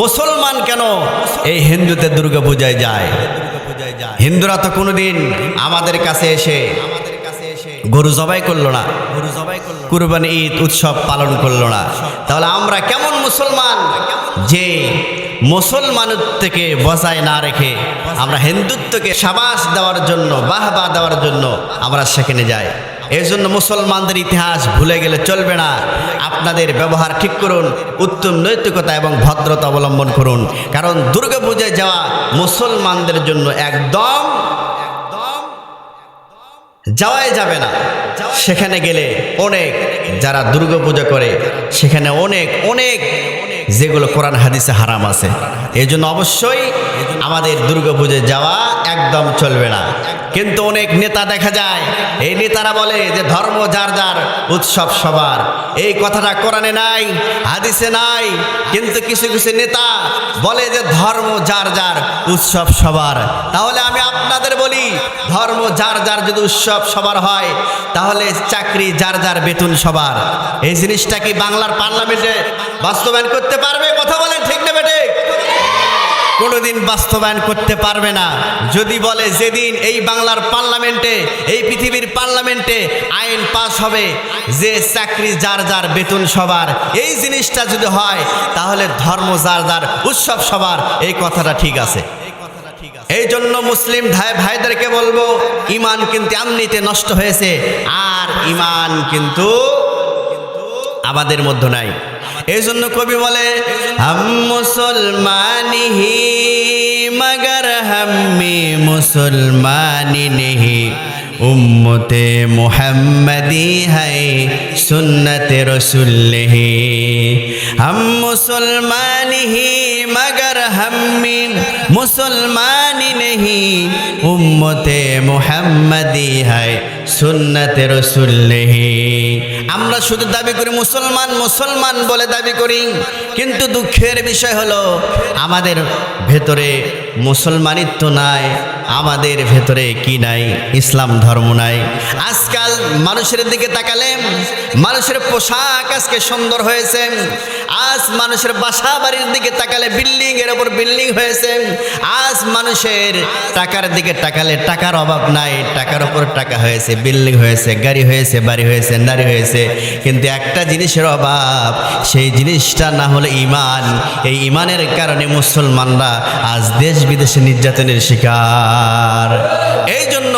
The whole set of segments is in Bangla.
মুসলমান কেন? এই হিন্দুতে দুর্গা পূজায় যায়। হিন্দুরা তো কোনোদিন আমাদের কাছে এসে গরু জবাই করল না। গরু জবাই করল কুরবানি ঈদ উৎসব পালন করল না। তাহলে আমরা কেমন মুসলমান যে মুসলমানের থেকে বজায় না রেখে আমরা হিন্দুত্বকে সাবাস দেওয়ার জন্য, বাহবা দেওয়ার জন্য আমরা সেখানে যাই। এই জন্য মুসলমানদের ইতিহাস ভুলে গেলে চলবে না। আপনাদের ব্যবহার ঠিক করুন, উত্তম নৈতিকতা এবং ভদ্রতা অবলম্বন করুন। কারণ দুর্গাপূজায় যাওয়া মুসলমানদের জন্য একদম, যাওয়াই যাবে না। সেখানে গেলে অনেক যারা দুর্গাপূজা করে, সেখানে অনেক অনেক যেগুলো কোরআন হাদিসে হারাম আছে। এই জন্য অবশ্যই আমাদের দুর্গাপূজায় যাওয়া একদম চলবে না। কিন্তু অনেক নেতা দেখা যায়, এই নেতারা বলে যে ধর্ম যার যার, উৎসব সবার। এই কথাটা কোরআনে নাই, হাদিসে নাই, কিন্তু কিছু কিছু নেতা বলে যে ধর্ম যার যার, উৎসব সবার। তাহলে আমি আপনাদের বলি, ধর্ম যার যার যদি উৎসব সবার হয়, তাহলে চাকরি যার যার বেতন সবার। এই জিনিসটা কি বাংলার পার্লামেন্টে বাস্তবায়ন করতে পারবে? কথা বলেন ঠিক না বেটে? কোনোদিন বাস্তবায়ন করতে পারবে না। যদি বলে, যেদিন এই বাংলার পার্লামেন্টে, এই পৃথিবীর পার্লামেন্টে আইন পাস হবে, যে চাকরি যার যার বেতন সবার, এই জিনিসটা যদি হয়, তাহলে ধর্ম যার যার, উৎসব সবার, এই কথাটা ঠিক আছে। এই জন্য মুসলিম ভাই, ভাইদেরকে বলব, ইমান কিন্তু এমনিতে নষ্ট হয়েছে, আর ইমান কিন্তু আমাদের মধ্যে নাই। এই জন্য কবি বলে, হাম মুসলমানিহি, মগর হাম্মি মুসলমানি নেহি। উম্মতে মোহাম্মদি হাই সুন্নতে রসুল্লহি হাম মুসলমানিহি, মগর হাম্মি মুসলমানি নেহি। উম্মতে মোহাম্মদি হায় সুন্নাতে রসুল্লেহি আমরা শুধু দাবি করি মুসলমান মুসলমান বলে দাবি করি, কিন্তু দুঃখের বিষয় হলো আমাদের ভেতরে মুসলমানিত্ব নাই, আমাদের ভেতরে কি নাই? ইসলাম ধর্ম নাই। আজকাল মানুষের দিকে তাকালে, মানুষের পোশাক আজকে সুন্দর হয়েছে। আজ মানুষের বাসা বাড়ির দিকে তাকালে বিল্ডিং এর ওপর বিল্ডিং হয়েছে। আজ মানুষের টাকার দিকে তাকালে টাকার অভাব নাই। টাকার ওপর টাকা হয়েছে, বিল্ডিং হয়েছে, গাড়ি হয়েছে, বাড়ি হয়েছে, নারী হয়েছে। কিন্তু একটা জিনিসের অভাব, সেই জিনিসটা না হলে ইমান। এই ইমানের কারণে মুসলমানরা আজ দেশ বিদেশে নির্যাতনের শিকার। এই জন্য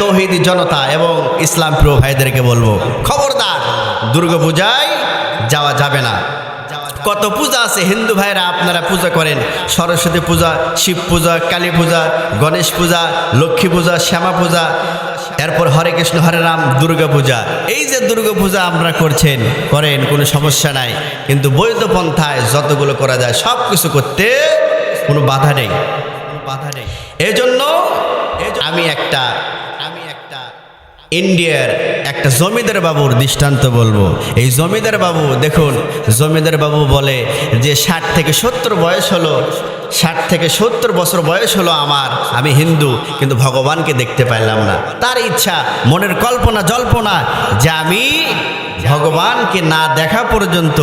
তৌহিদ জনতা এবং ইসলাম প্রিয় ভাইদেরকে বলব, খবরদার দুর্গাপূজায় যাওয়া যাবে না। কত পূজা আছে, হিন্দু ভাইরা আপনারা পূজা করেন। সরস্বতী পূজা, শিব পূজা, কালী পূজা, গণেশ পূজা, লক্ষ্মী পূজা, শ্যামা পূজা, এরপর হরে কৃষ্ণ, হরে রাম, দুর্গা পূজা। এই যে দুর্গা পূজা আপনারা করছেন, করেন, কোনো সমস্যা নাই। কিন্তু বৈধ পন্থায় যতগুলো করা যায় সব কিছু করতে কোনো বাধা নেই। বাধা নেই এই জন্য আমি একটা আমি একটা ইন্ডিয়ার একটা জমিদার বাবুর দৃষ্টান্ত বলব। এই জমিদার বাবু, দেখুন, জমিদার বাবু বলে যে ষাট থেকে সত্তর বয়স হলো, ষাট থেকে সত্তর বছর বয়স হলো আমার। আমি হিন্দু, কিন্তু ভগবানকে দেখতে পাইলাম না। তার ইচ্ছা, মনের কল্পনা, জল্পনা যে আমি ভগবানকে না দেখা পর্যন্ত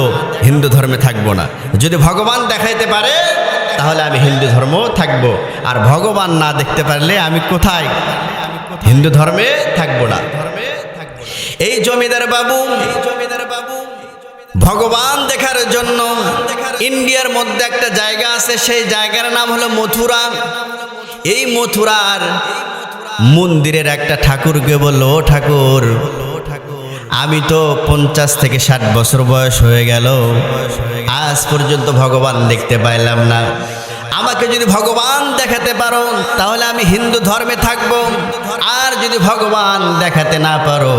হিন্দু ধর্মে থাকব না। যদি ভগবান দেখাইতে পারে তাহলে আমি হিন্দু ধর্ম থাকব। আর ভগবান না দেখতে পারলে আমি কোথায়? হিন্দু ধর্মে থাকব না। এই জমিদার বাবু জমিদার বাবু, ভগবান দেখার জন্য ইন্ডিয়ার মধ্যে একটা জায়গা আছে, সেই জায়গার নাম হলো মথুরা। এই মথুরার মন্দিরের একটা ঠাকুরকে বলল, "ও ঠাকুর আমি তো পঞ্চাশ থেকে ষাট বছর বয়স হয়ে গেল। আজ পর্যন্ত ভগবান দেখতে পাইলাম না। আমাকে যদি ভগবান দেখাতে পারো, তাহলে আমি হিন্দু ধর্মে থাকব। আর যদি ভগবান দেখাতে না পারো,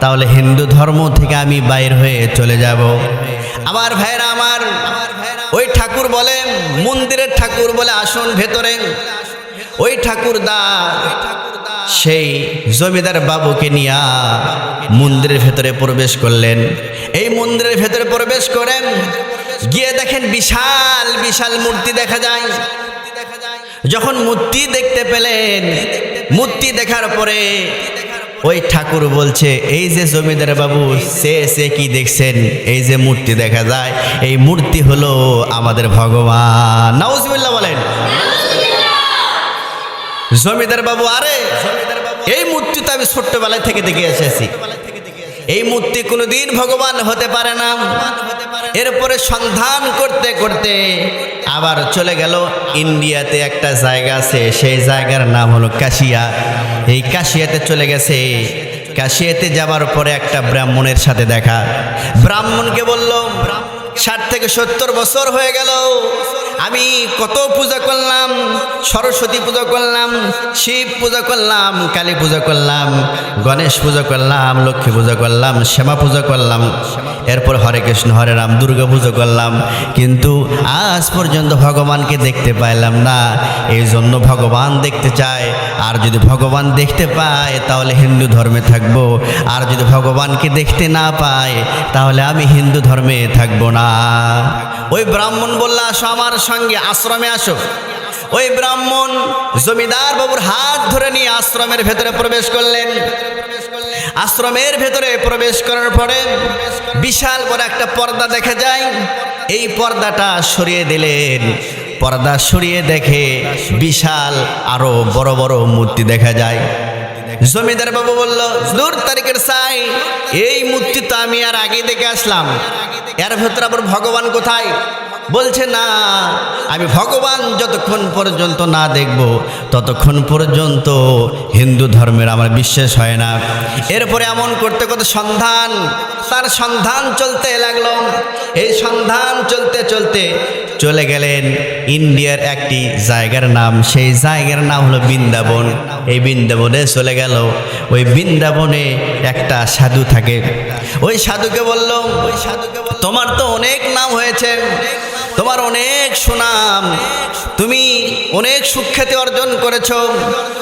তাহলে হিন্দু ধর্ম থেকে আমি বাইর হয়ে চলে যাব। আমার ভাইরা আমার, ওই ঠাকুর বলে, মন্দিরের ঠাকুর বলে আসুন ভেতরে। ওই ঠাকুরদা সেই জমিদার বাবুকে নিয়া মন্দিরের ভেতরে প্রবেশ করলেন। এই মন্দিরের ভেতরে প্রবেশ করেন। গিয়ে দেখেন বিশাল বিশাল মূর্তি দেখা যায়। যখন মূর্তি দেখতে পেলেন, মূর্তি দেখার পরে ওই ঠাকুর বলছে, এই যে জমিদার বাবু, সে সে কি দেখছেন? এই যে মূর্তি দেখা যায়। এই মূর্তি হলো আমাদের ভগবান। নাউজুবিল্লাহ বলেন। জমিদার বাবু, আরে, এই মূর্তি তো আমি ছোট্টবেলায় থেকে দেখে এসেছি। এই মূর্তি কোনোদিন ভগবান হতে পারে না। এরপরে সন্ধান করতে করতে আবার চলে গেল ইন্ডিয়াতে একটা জায়গা আছে, সেই জায়গার নাম হলো কাশিয়া। এই কাশিয়াতে চলে গেছে। কাশিয়াতে যাবার পরে একটা ব্রাহ্মণের সাথে দেখা। ব্রাহ্মণকে বলল, ষাট থেকে সত্তর বছর হয়ে গেল। আমি কত পূজা করলাম, সরস্বতী পূজা করলাম, শিব পূজা করলাম, কালী পূজা করলাম, গণেশ পূজা করলাম, লক্ষ্মী পূজা করলাম, শ্যামা পূজা করলাম, এরপর হরে কৃষ্ণ, হরে রাম, দুর্গা পূজা করলাম। কিন্তু আজ পর্যন্ত ভগবানকে দেখতে পাইলাম না। এই জন্য ভগবান দেখতে চায়। আর যদি ভগবান দেখতে পায়, তাহলে হিন্দু ধর্মে থাকব। আর যদি ভগবানকে দেখতে না পায়, তাহলে আমি হিন্দু ধর্মে থাকব না। ওই ব্রাহ্মণ বলল, আসো আমার সঙ্গে আশ্রমে আসো। ওই ব্রাহ্মণ জমিদার বাবুর হাত ধরে নিয়ে আশ্রমের ভেতরে প্রবেশ করলেন। আশ্রমের ভেতরে প্রবেশ করার পরে বিশাল বড় একটা পর্দা দেখা যায়। এই পর্দাটা সরিয়ে দিলেন। পর্দা সরিয়ে দেখে বিশাল আরও বড় বড় মূর্তি দেখা যায়। জমিদার বাবু বলল দূর তারিখের সাই, এই মূর্তি তো আমি আর আগে দেখে আসলাম। এর ভেতরে আবার ভগবান কোথায়? বলছে না, আমি ভগবান যতক্ষণ পর্যন্ত না দেখব, ততক্ষণ পর্যন্ত হিন্দু ধর্মের আমার বিশ্বাস হয় না। এরপরে এমন করতে করতে সন্ধান, তার সন্ধান চলতে লাগল। এই সন্ধান চলতে চলতে চলে গেলেন ইন্ডিয়ার একটি জায়গার নাম, সেই জায়গার নাম হলো বৃন্দাবন। এই বৃন্দাবনে চলে গেল। ওই বৃন্দাবনে একটা সাধু থাকে। ওই সাধুকে বলল ওই সাধুকে তোমার তো অনেক নাম হয়েছে। তোমার অনেক সুনাম তুমি অনেক সুখ্যাতি অর্জন করেছ।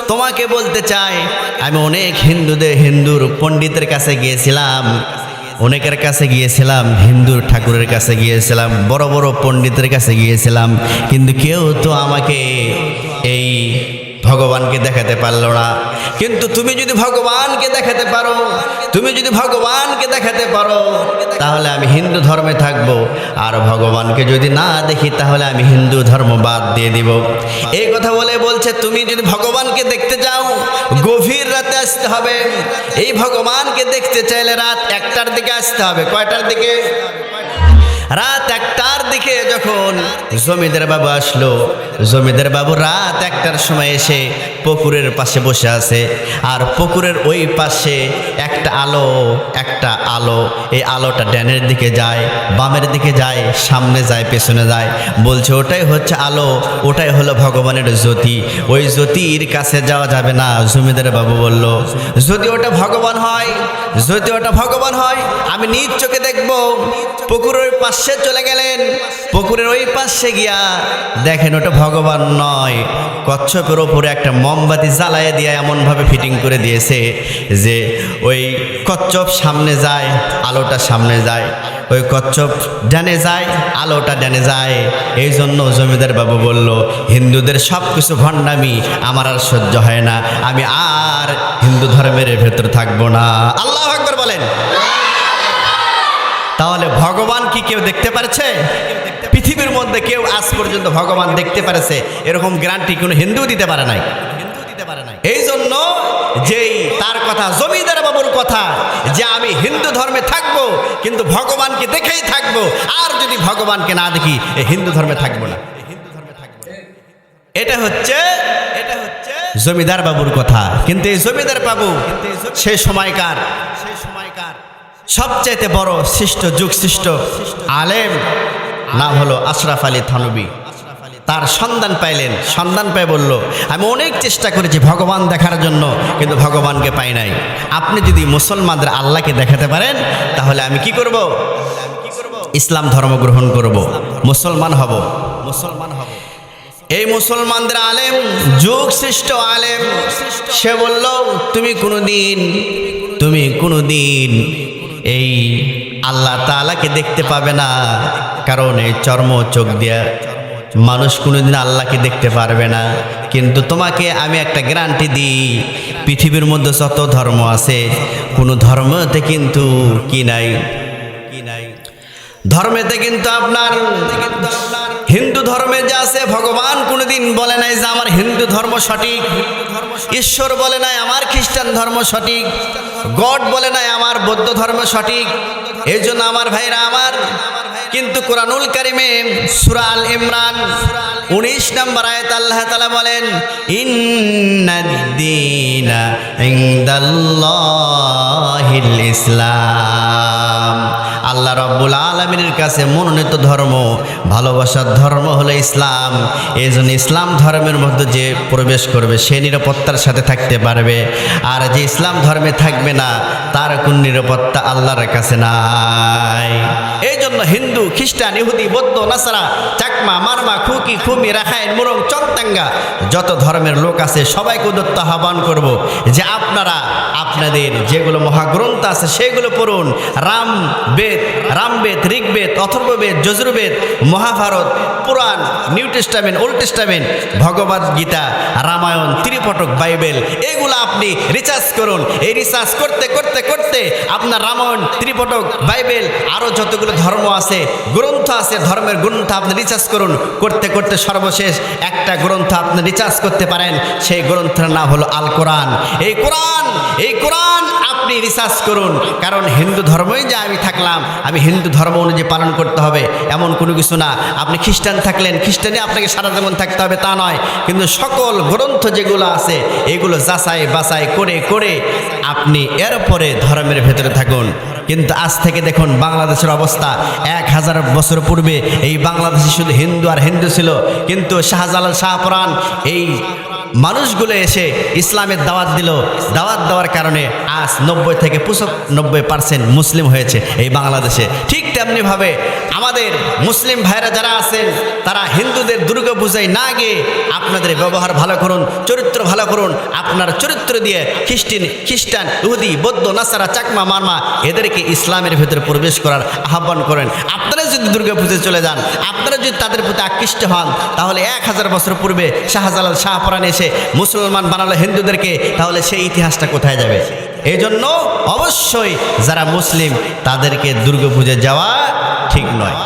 তোমাকে বলতে চাই, আমি অনেক হিন্দুদের, হিন্দুর পণ্ডিতের কাছে গিয়েছিলাম। অনেকের কাছে গিয়েছিলাম, হিন্দুর ঠাকুরের কাছে গিয়েছিলাম, বড় বড় পণ্ডিতের কাছে গিয়েছিলাম। কিন্তু কেউ তো আমাকে এই ভগবানকে দেখাতে পারল না। কিন্তু তুমি যদি ভগবানকে দেখাতে পারো, তুমি যদি ভগবানকে দেখাতে পারো, তাহলে আমি হিন্দু ধর্মে থাকব। আর ভগবানকে যদি না দেখি, তাহলে আমি হিন্দু ধর্ম বাদ দিয়ে দিব। এই কথা বলে বলছে, তুমি যদি ভগবানকে দেখতে যাও গভীর রাতে আসতে হবে। এই ভগবানকে দেখতে চাইলে রাত একটার দিকে আসতে হবে। কয়টার দিকে? রাত একটার দিকে যখন জমিদার বাবু আসলো, জমিদার বাবু রাত একটার সময় এসে পুকুরের পাশে বসে আছে। আর পুকুরের ওই পাশে একটা আলো একটা আলো। এই আলোটা ড্যানের দিকে যায়, বামের দিকে যায়, সামনে যায়, পেছনে যায়। বলছে, ওটাই হচ্ছে আলো, ওটাই হলো ভগবানের জ্যোতি। ওই জ্যোতির কাছে যাওয়া যাবে না। জমিদার বাবু বলল, যদি ওটা ভগবান হয়, যদি ওটা ভগবান হয়, আমি নিজ চোখে দেখব। পুকুরের পাশে চলে গেলেন। পুকুরের ওই পাশে গিয়া দেখেন ওটা ভগবান নয়। কচ্ছপের ওপরে একটা মোমবাতি জ্বালায় দিয়ে এমনভাবে ফিটিং করে দিয়েছে যে ওই কচ্ছপ সামনে যায়, আলোটা সামনে যায়। ওই কচ্ছপ ডানে যায়, আলোটা ডানে যায়। এই জন্য জমিদার বাবু বলল, হিন্দুদের সব কিছু ভণ্ডামি, আমার আর সহ্য হয় না। আমি আর হিন্দু ধর্মের ভেতর থাকব না। আল্লাহ আকবর বলেন। তাহলে ভগবান কি কেউ দেখতে পারছে? পৃথিবীর মধ্যে কেউ আজ পর্যন্ত ভগবান দেখতে পারেছে। এরকম গ্যারান্টি কোনো হিন্দু দিতে পারে নাই। এই জন্য যেই তার কথা, জমিদার বাবুর কথা, যে আমি হিন্দু ধর্মে থাকব, কিন্তু ভগবানকে দেখেই থাকব, আর যদি ভগবানকে না দেখি হিন্দু ধর্মে থাকব না। হিন্দু ধর্মে থাকব এটা হচ্ছে এটা হচ্ছে জমিদার বাবুর কথা। কিন্তু এই জমিদার বাবু সেই সময়কার সেই সময়কার সবচাইতে বড় সৃষ্ট যুগ সৃষ্ট আলেম নাম হলো আশরাফ আলী থানবী। তার সন্ধান পাইলেন, সন্ধান পাই বলল, আমি অনেক চেষ্টা করেছি ভগবান দেখার জন্য, কিন্তু ভগবানকে পাই নাই। আপনি যদি মুসলমানদের আল্লাহকে দেখাতে পারেন, তাহলে আমি কি করব? ইসলাম ধর্ম গ্রহণ করব। মুসলমান হব। মুসলমান হব। এই মুসলমানদের আলেম যুগ সৃষ্ট আলেম, সে বলল, তুমি কোনোদিন তুমি কোনোদিন এই আল্লাহ তালাকে দেখতে পাবে না। কারণ এই চর্ম চোখ দিয়া মানুষ কোনোদিন আল্লাহকে দেখতে পারবে না। কিন্তু তোমাকে আমি একটা গ্যারান্টি দিই, পৃথিবীর মধ্যে যত ধর্ম আছে, কোনো ধর্মতে কিন্তু কি নাই? কি নাই? ধর্মেতে কিন্তু আপনার হিন্দু ধর্মে যা আছে, ভগবান কোনোদিন বলে নাই যে আমার হিন্দু ধর্ম সঠিক। ঈশ্বর বলে নাই আমার খ্রিস্টান ধর্ম সঠিক। গড বলে নাই আমার বৌদ্ধ ধর্ম সঠিক। এই জন্য আমার ভাইরা আমার, কিন্তু কোরআনুল কারিমে সুরাল ইমরান উনিশ নম্বর আয়াত আল্লাহ তালা বলেন ইনদাল্লাহিল ইসলাম। আল্লাহ রব্বুল আলমিনের কাছে মনোনীত ধর্ম, ভালোবাসার ধর্ম হলো ইসলাম। এই জন্য ইসলাম ধর্মের মধ্যে যে প্রবেশ করবে, সে নিরাপত্তার সাথে থাকতে পারবে। আর যে ইসলাম ধর্মে থাকবে না, তার কোন নিরাপত্তা আল্লাহর কাছে নাই। এই জন্য হিন্দু, খ্রিস্টান, ইহুদি, বৌদ্ধ, নাসারা, চাকমা, মারমা, খুকি, খুমি, রাখাইন, মুরং চন্তাঙ্গা যত ধর্মের লোক আছে, সবাইকে উদত্ত আহ্বান করব যে আপনারা, আপনাদের যেগুলো মহাগ্রন্থ আছে, সেগুলো পড়ুন। রাম, বেদ রামবেদ, Rigveda, Atharvaveda, Yajurveda, Mahabharata, Purana, New Testament, Old Testament Bhagavad Gita, Ramayana, Tripitaka, Bible, এগুলো আপনি রিচার্জ করুন। এই রিচার্জ করতে করতে করতে আপনার রামায়ণ, ত্রিপটক, বাইবেল আরও যতগুলো ধর্ম আছে, গ্রন্থ আছে, ধর্মের গ্রন্থ আপনি রিচার্জ করুন। করতে করতে সর্বশেষ একটা গ্রন্থ আপনি রিচার্জ করতে পারেন। সেই গ্রন্থের নাম হলো আল কোরআন। এই কোরআন এই কোরআন আপনি রিসার্চ করুন। কারণ হিন্দু ধর্মই যে আমি থাকলাম, আমি হিন্দু ধর্ম অনুযায়ী পালন করতে হবে, এমন কোনো কিছু না। আপনি খ্রিস্টান থাকলেন, খ্রিস্টানে আপনাকে সারা জীবন থাকতে হবে, তা নয়। কিন্তু সকল গ্রন্থ যেগুলো আছে, এগুলো যাচাই বাছাই করে করে আপনি এরপরে ধর্মের ভেতরে থাকুন। কিন্তু আজ থেকে দেখুন, বাংলাদেশের অবস্থা। এক হাজার বছর পূর্বে এই বাংলাদেশে শুধু হিন্দু আর হিন্দু ছিল। কিন্তু শাহজালাল শাহপুরান এই মানুষগুলো এসে ইসলামের দাওয়াত দিল। দাওয়াত দেওয়ার কারণে আজ নব্বই থেকে পঁচানব্বই পার্সেন্ট মুসলিম হয়েছে এই বাংলাদেশে। ঠিক তেমনিভাবে আমাদের মুসলিম ভাইরা যারা আছেন, তারা হিন্দুদের দুর্গা পূজায় না গিয়ে আপনাদের ব্যবহার ভালো করুন, চরিত্র ভালো করুন, আপনার চরিত্র দিয়ে খ্রিস্টিন, খ্রিস্টান, ইহুদি, বৌদ্ধ, নাসারা, চাকমা, মারমা এদেরকে ইসলামের ভেতরে প্রবেশ করার আহ্বান করেন। আপনারা যদি দুর্গা পুজোয় চলে যান, আপনারা যদি তাদের প্রতি আকৃষ্ট হন, তাহলে এক হাজার বছর পূর্বে শাহজালাল শাহপরান এসে মুসলমান বানালো হিন্দুদেরকে, তাহলে সেই ইতিহাসটা কোথায় যাবে? এই জন্য অবশ্যই যারা মুসলিম, তাদেরকে দুর্গাপুজো যাওয়া ঠিক নয়।